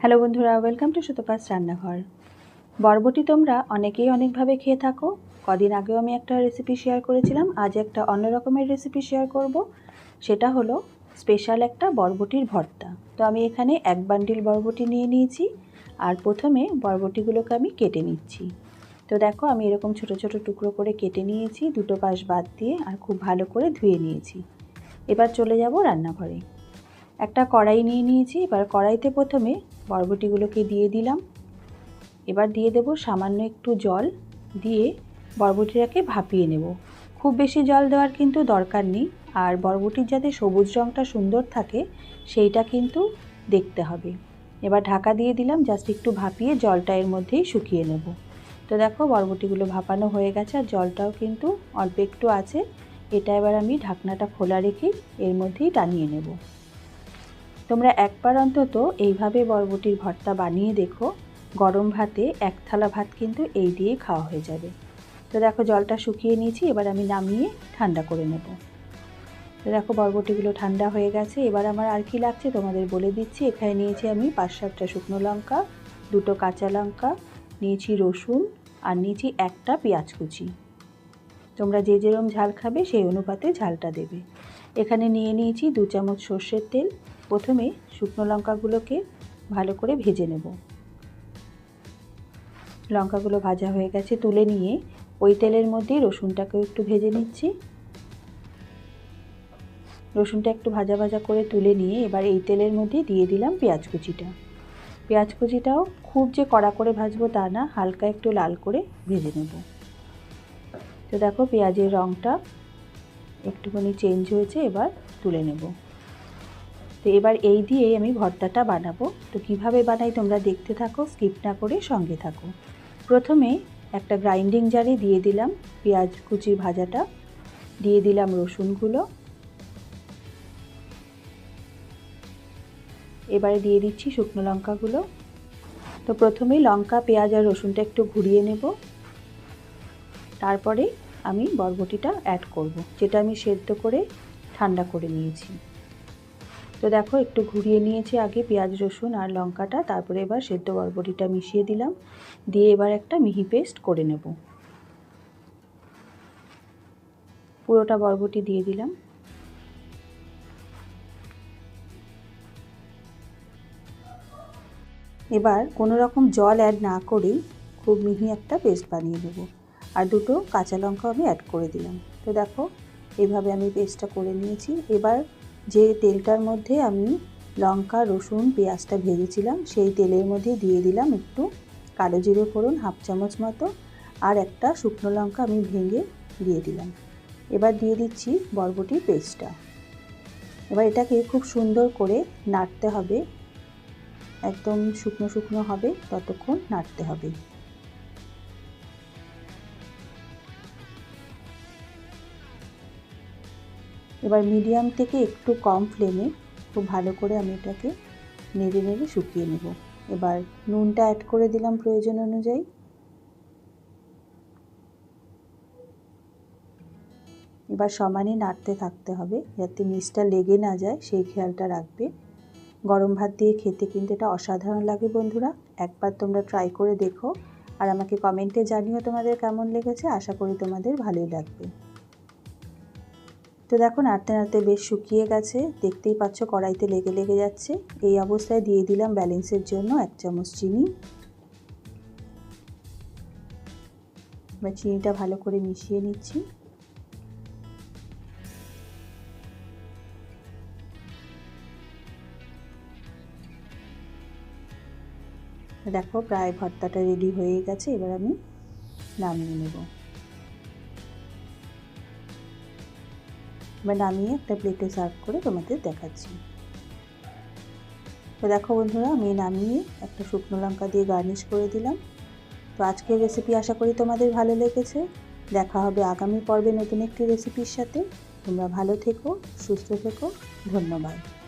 Hello বন্ধুরা welcome to সুতোপাস রান্নাঘর। বরবটি তোমরা অনেকেই অনেকভাবে খেয়ে থাকো। কদিন আগেও আমি একটা রেসিপি শেয়ার করেছিলাম, আজ একটা অন্য রকমের রেসিপি শেয়ার করব। সেটা হলো স্পেশাল একটা বরবটির ভর্তা। তো আমি এখানে এক বান্ডিল বরবটি নিয়ে নিয়েছি, আর প্রথমে বরবটিগুলোকে আমি কেটে নিচ্ছি। তো দেখো, আমি এরকম ছোট ছোট টুকরো করে কেটে নিয়েছি, দুটো পাশ বাদ দিয়ে, আর খুব ভালো করে ধুয়ে নিয়েছি। এবার চলে যাব রান্নাঘরে। একটা কড়াই নিয়ে নিয়েছি। এবার কড়াইতে প্রথমে বরবটিগুলোকে দিয়ে দিলাম। এবার দিয়ে দেব সামান্য একটু জল দিয়ে বরবটিটাকে ভাপিয়ে নেব। খুব বেশি জল দেওয়ার কিন্তু দরকার নেই। আর বরবটির যাতে সবুজ রঙটা সুন্দর থাকে, সেইটা কিন্তু দেখতে হবে। এবার ঢাকা দিয়ে দিলাম, জাস্ট একটু ভাপিয়ে জলটা এর মধ্যেই শুকিয়ে নেব। তো দেখো বরবটিগুলো ভাপানো হয়ে গেছে, আর জলটাও কিন্তু অল্প একটু আছে। এটা এবার আমি ঢাকনাটা খোলা রেখে এর মধ্যেই টানিয়ে নেব। তোমরা একবার অন্তত এইভাবে বরবটির ভর্তা বানিয়ে দেখো। গরম ভাতে এক থালা ভাত কিন্তু এই দিয়েই খাওয়া হয়ে যাবে। তো দেখো, জলটা শুকিয়ে নিয়েছি, এবার আমি নামিয়ে ঠান্ডা করে নেব। তো দেখো, বরবটিগুলো ঠান্ডা হয়ে গেছে। এবার আমার আর কি লাগছে তোমাদের বলে দিচ্ছি। এখানে নিয়েছি আমি পাঁচ সাতটা শুকনো লঙ্কা, দুটো কাঁচা লঙ্কা, নিয়েছি রসুন, আর নিয়েছি একটা পেঁয়াজ কুচি। তোমরা যে যেরম ঝাল খাবে, সেই অনুপাতে ঝালটা দেবে। এখানে নিয়ে নিয়েছি দু চামচ সর্ষের তেল প্রথমে শুকনো লঙ্কাগুলোকে ভালো করে ভেজে নেব। লঙ্কাগুলো ভাজা হয়ে গেছে, তুলে নিয়ে ওই তেলের মধ্যেই রসুনটাকেও একটু ভেজে নিচ্ছি। রসুনটা একটু ভাজা ভাজা করে তুলে নিয়ে এবার এই তেলের মধ্যে দিয়ে দিলাম পেঁয়াজ কুচিটা। পেঁয়াজ কুচিটাও খুব যে কড়া করে ভাজবো তা না, হালকা একটু লাল করে ভেজে নেব। তো দেখো পেঁয়াজের রঙটা একটুখানি চেঞ্জ হয়েছে, এবার তুলে নেব। তো এবার এই দিয়েই আমি ভর্তাটা বানাবো। তো কীভাবে বানাই তোমরা দেখতে থাকো, স্কিপ না করে সঙ্গে থাকো। প্রথমে একটা গ্রাইন্ডিং জারে দিয়ে দিলাম পেঁয়াজ কুচি ভাজাটা। দিয়ে দিলাম রসুনগুলো এবারে দিয়ে দিচ্ছি শুকনো লঙ্কাগুলো তো প্রথমেই লঙ্কা, পেঁয়াজ আর রসুনটা একটু ঘুরিয়ে নেব। তারপরে আমি বরবটিটা অ্যাড করব, যেটা আমি সেদ্ধ করে ঠান্ডা করে নিয়েছি। তো দেখো, একটু ঘুরিয়ে নিয়েছি আগে পেঁয়াজ, রসুন আর লঙ্কাটা, তারপরে এবার সেদ্ধ বরবটিটা মিশিয়ে দিলাম। দিয়ে এবার একটা মিহি পেস্ট করে নেব। পুরোটা বরবটি দিয়ে দিলাম। এবার কোনো রকম জল অ্যাড না করেই খুব মিহি একটা পেস্ট বানিয়ে নেব। আর দুটো কাঁচা লঙ্কা আমি অ্যাড করে দিলাম। তো দেখো, এভাবে আমি পেস্টটা করে নিয়েছি। এবার যে তেলটার মধ্যে আমি লঙ্কা, রসুন, পেঁয়াজটা ভেজেছিলাম, সেই তেলের মধ্যে দিয়ে দিলাম একটু কালো জিরে ফোড়ন, হাফ চামচ মতো, আর একটা শুকনো লঙ্কা আমি ভেঙে দিয়ে দিলাম। এবার দিয়ে দিচ্ছি বরবটির পেস্টটা। এবার এটাকে খুব সুন্দর করে নাড়তে হবে। একদম শুকনো শুকনো হবে, ততক্ষণ নাড়তে হবে। এবার মিডিয়াম থেকে একটু কম ফ্লেমে খুব ভালো করে আমি এটাকে নেড়ে নেড়ে শুকিয়ে নেব। এবার নুনটা অ্যাড করে দিলাম প্রয়োজন অনুযায়ী। এবার সমানে নাড়তে থাকতে হবে যাতে নিচটা লেগে না যায়, সেই খেয়ালটা রাখবে। গরম ভাত দিয়ে খেতে কিন্তু এটা অসাধারণ লাগে বন্ধুরা। একবার তোমরা ট্রাই করে দেখো। আর আমাকে কমেন্টে জানিও তোমাদের কেমন লেগেছে। আশা করি তোমাদের ভালোই লাগবে। তো দেখো নাড়তে নাড়তে বেশ শুকিয়ে গেছে। দেখতেই পাচ্ছ কড়াইতে লেগে লেগে যাচ্ছে। এই অবস্থায় দিয়ে দিলাম ব্যালেন্সের জন্য এক চামচ চিনি। এবার চিনিটা ভালো করে মিশিয়ে নিচ্ছি। দেখো প্রায় ভর্তাটা রেডি হয়ে গেছে। এবার আমি নামিয়ে নেব। এবার নামিয়ে একটা প্লেটে সার্ভ করে তোমাদের দেখাচ্ছি। তো দেখো বন্ধুরা, আমি নামিয়ে একটা শুকনো লঙ্কা দিয়ে গার্নিশ করে দিলাম। তো আজকের রেসিপি আশা করি তোমাদের ভালো লেগেছে। দেখা হবে আগামী পর্বে নতুন একটি রেসিপির সাথে। তোমরা ভালো থেকো, সুস্থ থেকো। ধন্যবাদ।